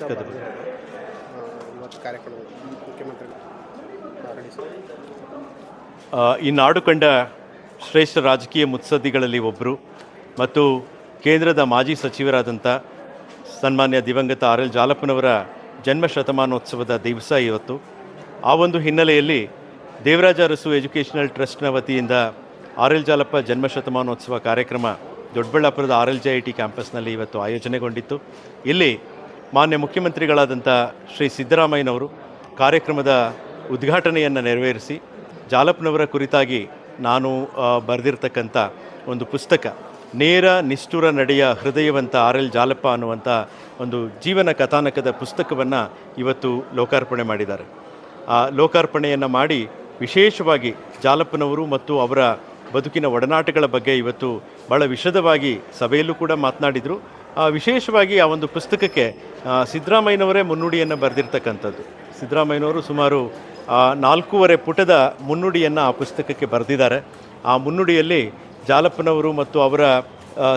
ಆ, ಇವತ್ತು ಕಾರ್ಯಕ್ರಮ ಆ, ಈ ನಾಡು ಕಂಡ ಶ್ರೇಷ್ಠ ರಾಜಕೀಯ ಮುತ್ಸದ್ದಿಗಳಲ್ಲಿ ಒಬ್ಬರು ಮತ್ತು ಕೇಂದ್ರದ ಮಾಜಿ ಸಚಿವರಾದಂಥ ಸನ್ಮಾನ್ಯ ದಿವಂಗತ ಆರ್ ಎಲ್ ಜಾಲಪ್ಪನವರ ಜನ್ಮ ಶತಮಾನೋತ್ಸವದ ದಿವಸ ಇವತ್ತು. ಆ ಒಂದು ಹಿನ್ನೆಲೆಯಲ್ಲಿ ದೇವರಾಜ ಅರಸು ಎಜುಕೇಷನಲ್ ಟ್ರಸ್ಟ್ನ ವತಿಯಿಂದ ಆರ್ ಎಲ್ ಜಾಲಪ್ಪ ಜನ್ಮ ಶತಮಾನೋತ್ಸವ ಕಾರ್ಯಕ್ರಮ ದೊಡ್ಡಬಳ್ಳಾಪುರದ R L J I T ಕ್ಯಾಂಪಸ್ನಲ್ಲಿ ಇವತ್ತು ಆಯೋಜನೆಗೊಂಡಿತ್ತು. ಇಲ್ಲಿ ಮಾನ್ಯ ಮುಖ್ಯಮಂತ್ರಿಗಳಾದಂಥ ಶ್ರೀ ಸಿದ್ದರಾಮಯ್ಯನವರು ಕಾರ್ಯಕ್ರಮದ ಉದ್ಘಾಟನೆಯನ್ನು ನೆರವೇರಿಸಿ ಜಾಲಪ್ಪನವರ ಕುರಿತಾಗಿ ನಾನು ಬರೆದಿರ್ತಕ್ಕಂಥ ಒಂದು ಪುಸ್ತಕ, ನೇರ ನಿಷ್ಠುರ ನಡೆಯ ಹೃದಯವಂತ ಆರ್ ಎಲ್ ಜಾಲಪ್ಪ ಅನ್ನುವಂಥ ಒಂದು ಜೀವನ ಕಥಾನಕದ ಪುಸ್ತಕವನ್ನು ಇವತ್ತು ಲೋಕಾರ್ಪಣೆ ಮಾಡಿದ್ದಾರೆ. ಆ ಲೋಕಾರ್ಪಣೆಯನ್ನು ಮಾಡಿ ವಿಶೇಷವಾಗಿ ಜಾಲಪ್ಪನವರು ಮತ್ತು ಅವರ ಬದುಕಿನ ಒಡನಾಟಗಳ ಬಗ್ಗೆ ಇವತ್ತು ಭಾಳ ವಿಷದವಾಗಿ ಸಭೆಯಲ್ಲೂ ಕೂಡ ಮಾತನಾಡಿದರು. ವಿಶೇಷವಾಗಿ ಆ ಒಂದು ಪುಸ್ತಕಕ್ಕೆ ಸಿದ್ದರಾಮಯ್ಯನವರೇ ಮುನ್ನುಡಿಯನ್ನು ಬರೆದಿರ್ತಕ್ಕಂಥದ್ದು. ಸಿದ್ದರಾಮಯ್ಯನವರು ಸುಮಾರು ನಾಲ್ಕೂವರೆ ಪುಟದ ಮುನ್ನುಡಿಯನ್ನು ಆ ಪುಸ್ತಕಕ್ಕೆ ಬರೆದಿದ್ದಾರೆ. ಆ ಮುನ್ನುಡಿಯಲ್ಲಿ ಜಾಲಪ್ಪನವರು ಮತ್ತು ಅವರ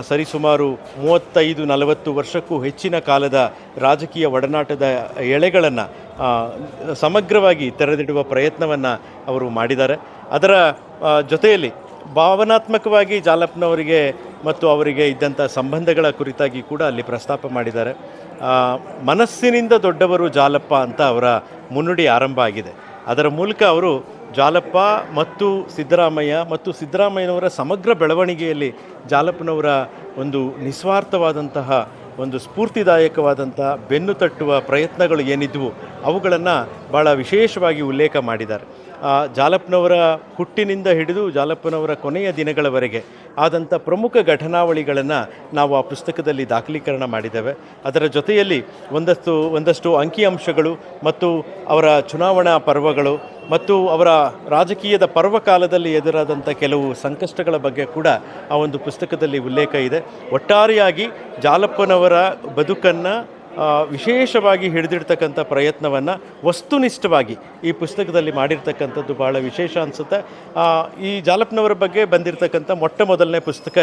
ಸರಿಸುಮಾರು ಮೂವತ್ತೈದು, ನಲವತ್ತು ವರ್ಷಕ್ಕೂ ಹೆಚ್ಚಿನ ಕಾಲದ ರಾಜಕೀಯ ಒಡನಾಟದ ಎಳೆಗಳನ್ನು ಸಮಗ್ರವಾಗಿ ತೆರೆದಿಡುವ ಪ್ರಯತ್ನವನ್ನು ಅವರು ಮಾಡಿದ್ದಾರೆ. ಅದರ ಜೊತೆಯಲ್ಲಿ ಭಾವನಾತ್ಮಕವಾಗಿ ಜಾಲಪ್ಪನವರಿಗೆ ಮತ್ತು ಅವರಿಗೆ ಇದ್ದಂಥ ಸಂಬಂಧಗಳ ಕುರಿತಾಗಿ ಕೂಡ ಅಲ್ಲಿ ಪ್ರಸ್ತಾಪ ಮಾಡಿದ್ದಾರೆ. ಮನಸ್ಸಿನಿಂದ ದೊಡ್ಡವರು ಜಾಲಪ್ಪ ಅಂತ ಅವರ ಮುನ್ನುಡಿ ಆರಂಭ ಆಗಿದೆ. ಅದರ ಮೂಲಕ ಅವರು ಜಾಲಪ್ಪ ಮತ್ತು ಸಿದ್ದರಾಮಯ್ಯ ಮತ್ತು ಸಿದ್ದರಾಮಯ್ಯನವರ ಸಮಗ್ರ ಬೆಳವಣಿಗೆಯಲ್ಲಿ ಜಾಲಪ್ಪನವರ ಒಂದು ನಿಸ್ವಾರ್ಥವಾದಂತಹ ಒಂದು ಸ್ಫೂರ್ತಿದಾಯಕವಾದಂಥ ಬೆನ್ನು ತಟ್ಟುವ ಪ್ರಯತ್ನಗಳು ಏನಿದ್ವು ಅವುಗಳನ್ನು ಭಾಳ ವಿಶೇಷವಾಗಿ ಉಲ್ಲೇಖ ಮಾಡಿದ್ದಾರೆ. ಜಾಲಪ್ಪನವರ ಹುಟ್ಟಿನಿಂದ ಹಿಡಿದು ಜಾಲಪ್ಪನವರ ಕೊನೆಯ ದಿನಗಳವರೆಗೆ ಆದಂಥ ಪ್ರಮುಖ ಘಟನಾವಳಿಗಳನ್ನು ನಾವು ಆ ಪುಸ್ತಕದಲ್ಲಿ ದಾಖಲೀಕರಣ ಮಾಡಿದ್ದೇವೆ. ಅದರ ಜೊತೆಯಲ್ಲಿ ಒಂದಷ್ಟು ಒಂದಷ್ಟು ಅಂಕಿಅಂಶಗಳು ಮತ್ತು ಅವರ ಚುನಾವಣಾ ಪರ್ವಗಳು ಮತ್ತು ಅವರ ರಾಜಕೀಯದ ಪರ್ವಕಾಲದಲ್ಲಿ ಎದುರಾದಂಥ ಕೆಲವು ಸಂಕಷ್ಟಗಳ ಬಗ್ಗೆ ಕೂಡ ಆ ಒಂದು ಪುಸ್ತಕದಲ್ಲಿ ಉಲ್ಲೇಖ ಇದೆ. ಒಟ್ಟಾರೆಯಾಗಿ ಜಾಲಪ್ಪನವರ ಬದುಕನ್ನು ವಿಶೇಷವಾಗಿ ಹಿಡಿದಿಡ್ತಕ್ಕಂಥ ಪ್ರಯತ್ನವನ್ನು ವಸ್ತುನಿಷ್ಠವಾಗಿ ಈ ಪುಸ್ತಕದಲ್ಲಿ ಮಾಡಿರ್ತಕ್ಕಂಥದ್ದು ಭಾಳ ವಿಶೇಷ ಅನಿಸುತ್ತೆ. ಈ ಜಾಲಪ್ನವರ ಬಗ್ಗೆ ಬಂದಿರತಕ್ಕಂಥ ಮೊಟ್ಟ ಮೊದಲನೇ ಪುಸ್ತಕ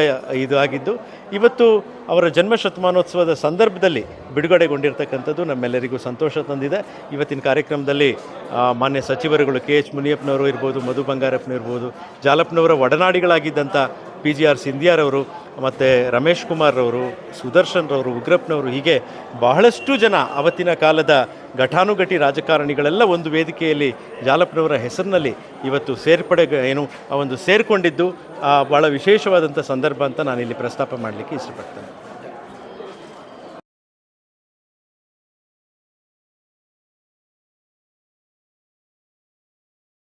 ಇದು ಆಗಿದ್ದು, ಇವತ್ತು ಅವರ ಜನ್ಮ ಶತಮಾನೋತ್ಸವದ ಸಂದರ್ಭದಲ್ಲಿ ಬಿಡುಗಡೆಗೊಂಡಿರ್ತಕ್ಕಂಥದ್ದು ನಮ್ಮೆಲ್ಲರಿಗೂ ಸಂತೋಷ ತಂದಿದೆ. ಇವತ್ತಿನ ಕಾರ್ಯಕ್ರಮದಲ್ಲಿ ಮಾನ್ಯ ಸಚಿವರುಗಳು ಕೆ ಎಚ್ ಮುನಿಯಪ್ಪನವರು ಇರ್ಬೋದು, ಮಧು ಬಂಗಾರಪ್ಪನ ಇರ್ಬೋದು ಜಾಲಪ್ಪನವರ ಒಡನಾಡಿಗಳಾಗಿದ್ದಂಥ ಪಿ ಜಿ ಆರ್ ಸಿಂಧಿಯಾರವರು, ಮತ್ತು ರಮೇಶ್ ಕುಮಾರ್ರವರು ಸುದರ್ಶನ್ರವರು ಉಗ್ರಪ್ಪನವರು ಹೀಗೆ ಬಹಳಷ್ಟು ಜನ ಅವತ್ತಿನ ಕಾಲದ ಘಟಾನುಘಟಿ ರಾಜಕಾರಣಿಗಳೆಲ್ಲ ಒಂದು ವೇದಿಕೆಯಲ್ಲಿ ಜಾಲಪ್ಪನವರ ಹೆಸರಿನಲ್ಲಿ ಇವತ್ತು ಸೇರ್ಪಡೆ ಏನು, ಆ ಒಂದು ಸೇರಿಕೊಂಡಿದ್ದು ಭಾಳ ವಿಶೇಷವಾದಂಥ ಸಂದರ್ಭ ಅಂತ ನಾನಿಲ್ಲಿ ಪ್ರಸ್ತಾಪ ಮಾಡಲಿಕ್ಕೆ ಇಷ್ಟಪಡ್ತೇನೆ.